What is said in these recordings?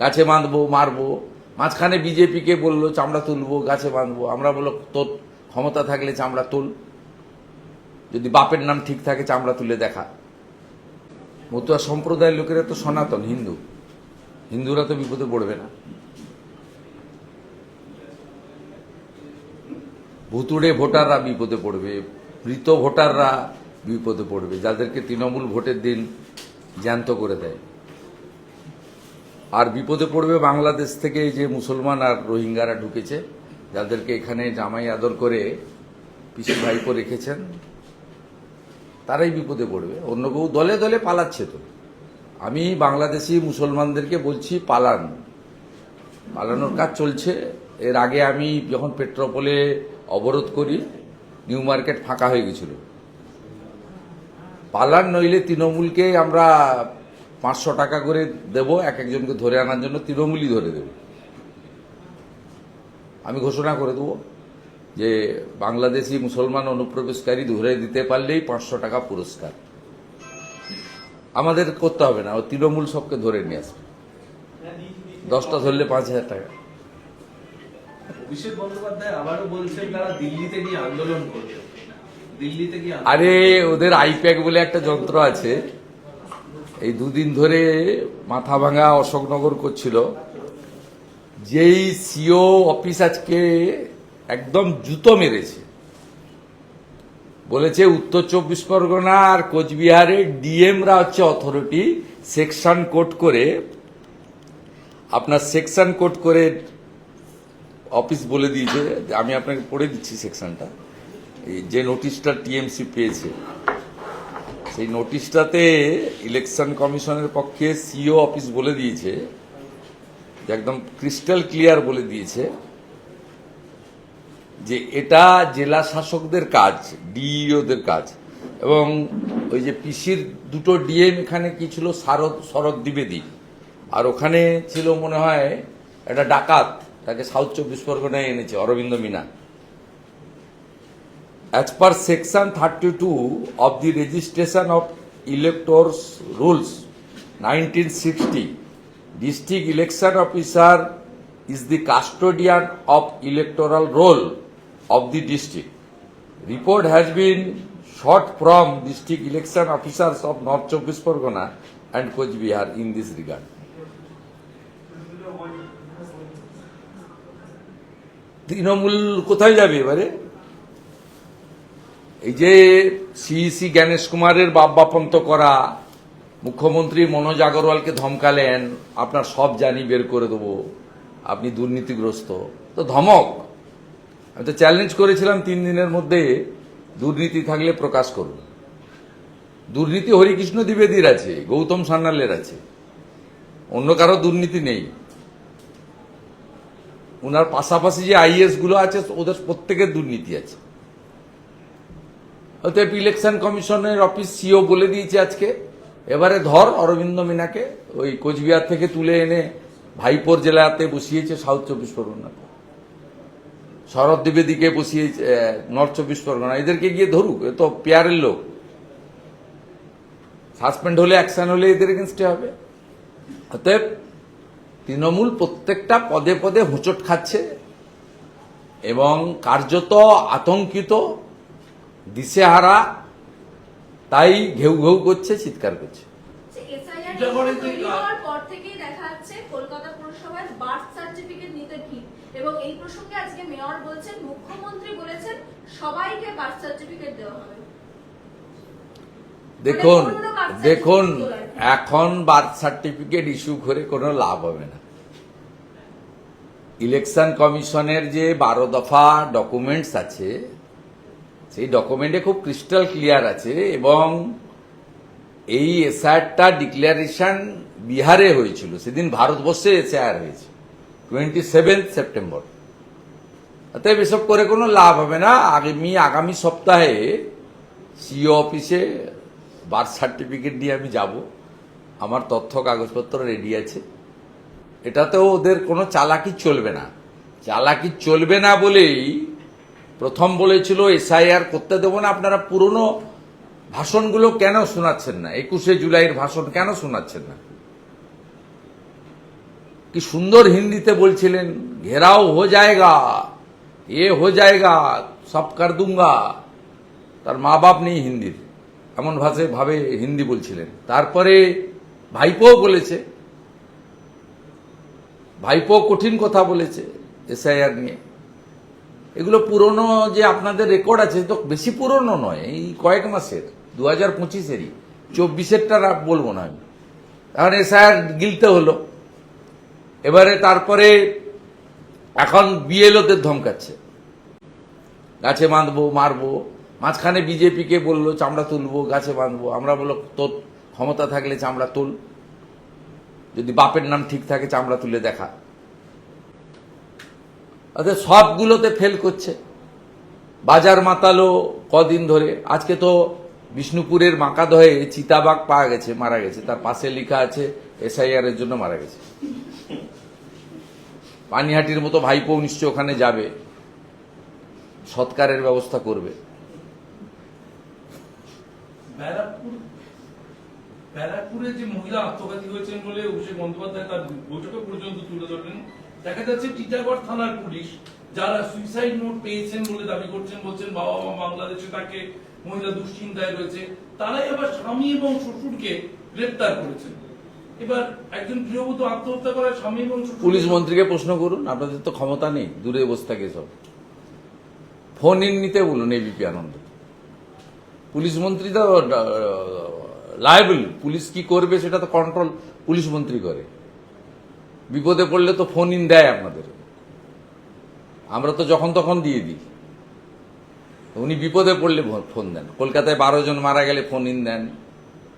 গাছে বাঁধবো, মারবো। মাঝখানে বিজেপিকে বলল, চামড়া তুলবো, গাছে বাঁধবো। আমরা বলল, তোর ক্ষমতা থাকলে চামড়া তুল। যদি বাপের নাম ঠিক থাকে, চামড়া তুলে দেখা। মতুয়া সম্প্রদায়ের লোকেরা তো সনাতন, হিন্দু। হিন্দুরা তো বিপদে পড়বে না। ভুতুড়ে ভোটাররা বিপদে পড়বে, মৃত ভোটাররা বিপদে পড়বে। যাদেরকে তৃণমূল ভোটের দিন জ্যান্ত করে দেয়। আর বিপদে পড়বে বাংলাদেশ থেকে যে মুসলমান আর রোহিঙ্গারা ঢুকেছে, যাদেরকে এখানে জামাই আদর করে পিসি ভাইপো রেখেছেন, তারাই বিপদে পড়বে। অন্য কেউ দলে দলে পালাচ্ছে তো। আমি বাংলাদেশি মুসলমানদেরকে বলছি, পালান। পালানোর কাজ চলছে। এর আগে আমি যখন পেট্রোপোলে অবরোধ করি, নিউ মার্কেট ফাঁকা হয়ে গেছিল। পালান নইলে তৃণমূলকে আমরা পাঁচশো টাকা করে দেব এক একজনকে ধরে আনার জন্য তৃণমূলই ধরে দেব। আমি ঘোষণা করে দেবো যে বাংলাদেশি মুসলমান অনুপ্রবেশকারী ধরে দিতে পারলেই পাঁচশো টাকা পুরস্কার। আমাদের করতে হবে না ও তৃণমূল সবকে ধরে নিয়ে আসবে। দশটা ধরলে পাঁচ হাজার টাকা। আরে ওদের আইপ্যাক বলে একটা যন্ত্র আছে। এই দুদিন ধরে মাথা ভাঙা অশোকনগর করছিল। যেই সিও অফিস আজকে একদম জুতো মেরেছে। বলেছে উত্তর চব্বিশ পরগনা আর কোচবিহারের ডিএমরা হচ্ছে অথরিটি সেকশন কোড করে, আপনার সেকশন কোড করে অফিস বলে দিয়েছে। আমি আপনাকে পড়ে দিচ্ছি সেকশনটা যে নোটিশটা টিএমসি পেয়েছে। সেই নোটিশটাতে ইলেকশন কমিশনের পক্ষে সিও অফিস বলে দিয়েছে, যে একদম ক্রিস্টাল ক্লিয়ার বলে দিয়েছে, যে এটা জেলা শাসকদের কাজ, ডিইওদের কাজ। এবং ওই যে পিসির দুটো ডিএম এখানে কি ছিল? শারদ শরৎ দ্বিবেদী। আর ওখানে ছিল মনে হয় একটা ডাকাত, তাকে সাউথ চব্বিশ পরগনায় এনেছে, Aurobindo Mina. As per section 32 of the registration of electors rules 1960 district election officer is the custodian of electoral roll of the district report has been sought from district election officers of north chobbish pargana and Bihar in this regard Trinamool কোথায় যাবে এবারে এই যে CEC Gyanesh কুমারের বাপ বাপন্ত করা মুখ্যমন্ত্রী মনোজ আগরওয়ালকে ধমকালেন, আপনার সব জানি বের করে দেবো, আপনি দুর্নীতিগ্রস্ত। তো ধমক। আমি তো চ্যালেঞ্জ করেছিলাম তিন দিনের মধ্যে, দুর্নীতি থাকলে প্রকাশ করুন। দুর্নীতি হরিকৃষ্ণ দ্বিবেদীর আছে, গৌতম সান্যালের আছে। অন্য কারও দুর্নীতি নেই। ওনার পাশাপাশি যে আইএসগুলো আছে, ওদের প্রত্যেকের দুর্নীতি আছে। অতএব ইলেকশন কমিশনের অফিস সিও বলে দিয়েছে আজকে। এবারে ধর অরবিন্দ মিনাকে ওই কোচবিহার থেকে তুলে এনে ভাইপোর জেলাতে বসিয়েছে সাউথ চব্বিশ পরগনাতে। শরৎ দ্বিবেদীকে বসিয়েছে নর্থ চব্বিশ পরগনা। এদেরকে গিয়ে ধরুক, এ তো পেয়ারের লোক। সাসপেন্ড হলে অ্যাকশন হলে এদের এগেনস্টে হবে। অতএব তৃণমূল প্রত্যেকটা পদে পদে হোঁচট খাচ্ছে এবং কার্যত আতঙ্কিত দিশেহারা তাই ঘেউ ঘেউ করছে চিৎকার করছে। এসআইআর এটা করে তুই তৈরি কার- হওয়ার পর থেকেই দেখা যাচ্ছে কলকাতা পুরসভার বার্থ সার্টিফিকেট নিতে ভিড় এবং এই প্রসঙ্গে আজকে মেয়র বলছেন মুখ্যমন্ত্রী বলেছেন সবাইকে বার্থ সার্টিফিকেট দেওয়া হবে। দেখুন মানে birth দেখুন এখন বার্থ সার্টিফিকেট ইস্যু করে কোনো লাভ হবে না। ইলেকশন কমিশনের যে বারো দফা ডকুমেন্টস আছে সেই ডকুমেন্টে খুব ক্রিস্টাল ক্লিয়ার আছে এবং এই এসআরটা ডিক্লারেশন বিহারে হয়েছিল, সেদিন ভারতবর্ষে এসআর হয়েছে টোয়েন্টি সেভেন্থ সেপ্টেম্বর অতএব এসব করে কোনো লাভ হবে না, আগামী আগামী সপ্তাহে সিও অফিসে বার্থ সার্টিফিকেট নিয়ে আমি যাব, আমার তথ্য কাগজপত্র রেডি আছে। এটাতেও ওদের কোনো চালাকি চলবে না। চালাকি চলবে না বলেই প্রথম বলেছিল, এসআইআর করতে দেবো না। আপনারা পুরনো ভাষণগুলো কেন শোনাচ্ছেন না? একুশে জুলাইয়ের ভাষণ কেন শোনাচ্ছেন না? কি সুন্দর হিন্দিতে বলছিলেন, ঘেরাও হো জায়গা, এ হো জায়গা, সব কার দুঙ্গা। তার মা বাপ নেই হিন্দির। এমন ভাষায় ভাবে হিন্দি বলছিলেন। তারপরে ভাইপো বলেছে। ভাইপো কঠিন কথা বলেছে এসআইআর নিয়ে। এগুলো পুরনো যে আপনাদের রেকর্ড আছে, তো বেশি পুরনো নয়, এই কয়েক মাসের দু হাজার পঁচিশেরই চব্বিশেরটা আর বলব না আমি। এখন এসআইআর গিলতে হলো। এবারে তারপরে এখন বিএলওদের ধমকাচ্ছে। গাছে বাঁধবো, মারবো, মাঝখানে বিজেপিকে বলল, চামড়া তুলবো, গাছে বাঁধবো। আমরা বলল, তোর ক্ষমতা থাকলে চামড়া তুল। যদি বাপের নাম ঠিক থাকে, চামড়া তুলে দেখা। অর্থাৎ সবগুলোতে ফেল করছে। বাজার মাতালো কদিন ধরে। আজকে তো বিষ্ণুপুরের মাকাদহে চিতাবাঘ পাওয়া গেছে, মারা গেছে। তার পাশে লেখা আছে এসআইআর এর জন্য মারা গেছে। পানিহাটির মতো ভাইপো নিশ্চয় ওখানে যাবে। সৎকারের ব্যবস্থা করবে। ব্যারাকপুরে যে মহিলা আত্মঘাতী হয়েছেন বলে অভিষেক বন্দ্যোপাধ্যায় তার বৈঠকে পর্যন্ত তুলে ধরলেন। দেখা যাচ্ছে টিটাগড় থানার পুলিশ যারা সুইসাইড নোট পেয়েছেন বলে দাবি করছেন, বলছেন বাবা মা বাংলাদেশে তাকে মহিলা দুশ্চিন্তায় রয়েছে। তারাই আবার স্বামী এবং শ্বশুরকে গ্রেপ্তার করেছেন এবার একজন গৃহবধূ আত্মহত্যা করে স্বামী এবং পুলিশ মন্ত্রীকে প্রশ্ন করুন, আপনাদের তো ক্ষমতা নেই, দূরে বসে থাকে সব। ফোন ইন নিতে বলুন এবিপি আনন্দ। পুলিশ মন্ত্রী তো লাইবল পুলিশ কি করবে সেটা তো কন্ট্রোল পুলিশ মন্ত্রী করে। বিপদে পড়লে তো ফোন ইন দেয় আপনাদের আমরা তো যখন তখন দিয়ে দিই। উনি বিপদে পড়লে ফোন দেন। কলকাতায় বারো জন মারা গেলে ফোন ইন দেন।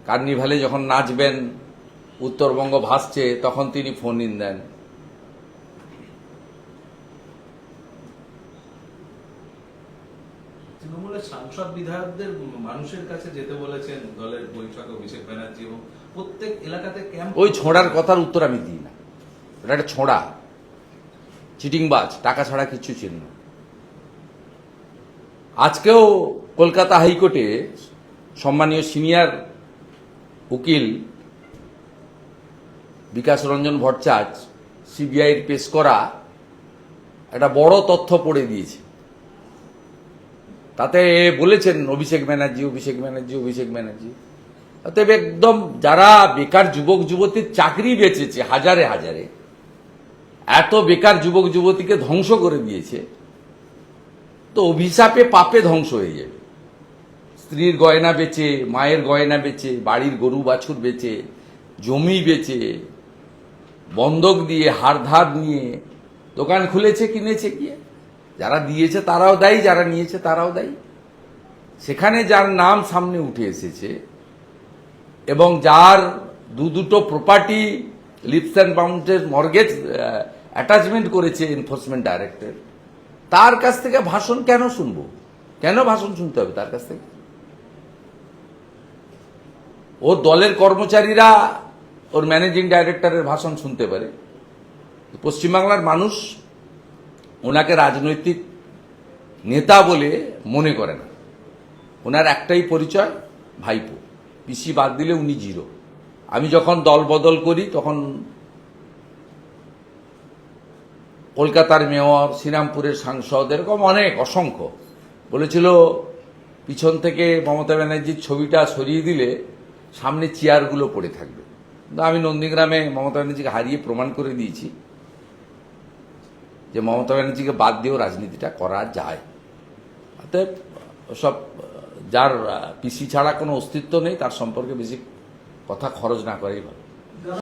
কার্নিভালে যখন নাচবেন উত্তরবঙ্গ ভাসছে তখন তিনি ফোন ইন দেন। তৃণমূলের সাংসদ বিধায়কদের মানুষের কাছে যেতে বলেছেন দলের বৈঠকে অভিষেক ব্যানার্জি এবং প্রত্যেক এলাকাতে ক্যাম্প ওই ছোঁড়ার কথার উত্তর আমি দিই না। এটা একটা ছোঁড়া। চিটিংবাজ, টাকা ছাড়া কিছু ছিল না। আজকেও কলকাতা হাইকোর্টে সম্মানীয় সিনিয়র উকিল বিকাশ রঞ্জন ভট্টাচার্য, সিবিআইয়ের পেশ করা একটা বড় তথ্য পড়ে দিয়েছে। তাতে বলেছেন অভিষেক ব্যানার্জি অভিষেক ব্যানার্জি অভিষেক ব্যানার্জি। অতএব একদম যারা বেকার যুবক যুবতীর চাকরি বেঁচেছে, হাজারে হাজারে এত বেকার যুবক যুবতীকে ধ্বংস করে দিয়েছে, তো অভিশাপে পাপে ধ্বংস হয়ে যাবে। স্ত্রীর গয়না বেচে, মায়ের গয়না বেচে, বাড়ির গরু বাছুর বেচে, জমি বেচে, বন্ধক দিয়ে হাড় ধার নিয়ে, দোকান খুলেছে, কিনেছে গিয়ে। যারা দিয়েছে তারাও দেয়, যারা নিয়েছে তারাও দেয়। সেখানে যার নাম সামনে উঠে এসেছে এবং যার দু দুটো প্রপার্টি লিপস অ্যান্ড বাউন্ডের মর্গেজ অ্যাটাচমেন্ট করেছে এনফোর্সমেন্ট ডাইরেক্টর তার কাছ থেকে ভাষণ কেন শুনব? কেন ভাষণ শুনতে হবে তার কাছ থেকে? ওর দলের কর্মচারীরা ওর ম্যানেজিং ডাইরেক্টরের ভাষণ শুনতে পারে। পশ্চিমবাংলার মানুষ ওনাকে রাজনৈতিক নেতা বলে মনে করে না। ওনার একটাই পরিচয়, ভাইপো। পিসি বাদ দিলে উনি জিরো। আমি যখন দল বদল করি, তখন কলকাতার মেয়র, শ্রীরামপুরের সাংসদ, এরকম অনেক, অসংখ্য। বলেছিল, পিছন থেকে মমতা ব্যানার্জির ছবিটা সরিয়ে দিলে সামনে চেয়ারগুলো পড়ে থাকবে। কিন্তু আমি নন্দীগ্রামে মমতা ব্যানার্জিকে হারিয়ে প্রমাণ করে দিয়েছি যে মমতা ব্যানার্জিকে বাদ দিয়েও রাজনীতিটা করা যায়। অতএব, সব, যার পিসি ছাড়া কোনো অস্তিত্ব নেই, তার সম্পর্কে বেশি কথা খরচ না করাই ভালো।